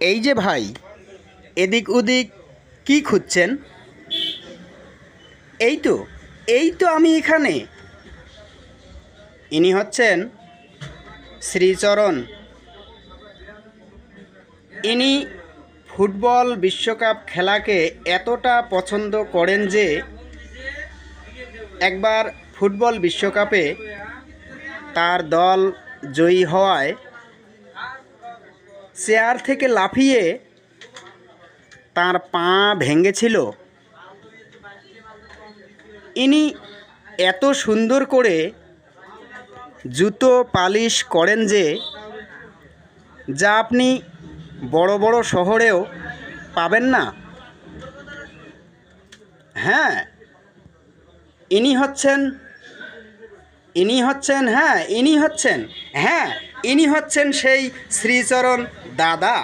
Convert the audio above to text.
এই যে ভাই, এদিক ওদিক কি খুঁজছেন? এই তো এই তো আমি এখানে। ইনি হচ্ছেন শ্রীচরণ। ইনি ফুটবল বিশ্বকাপ খেলাকে এতটা পছন্দ করেন যে একবার ফুটবল বিশ্বকাপে তার দল জয়ী হওয়ায় চেয়ার থেকে লাফিয়ে তার পা ভেঙেছিল। ইনি এত সুন্দর করে জুতো পালিশ করেন যে, যা আপনি বড় বড় শহরেও পাবেন না। হ্যাঁ ইনি হচ্ছেন ইনি হচ্ছেন হ্যাঁ ইনি হচ্ছেন হ্যাঁ ইনি হচ্ছেন সেই শ্রীচরণ দাদা।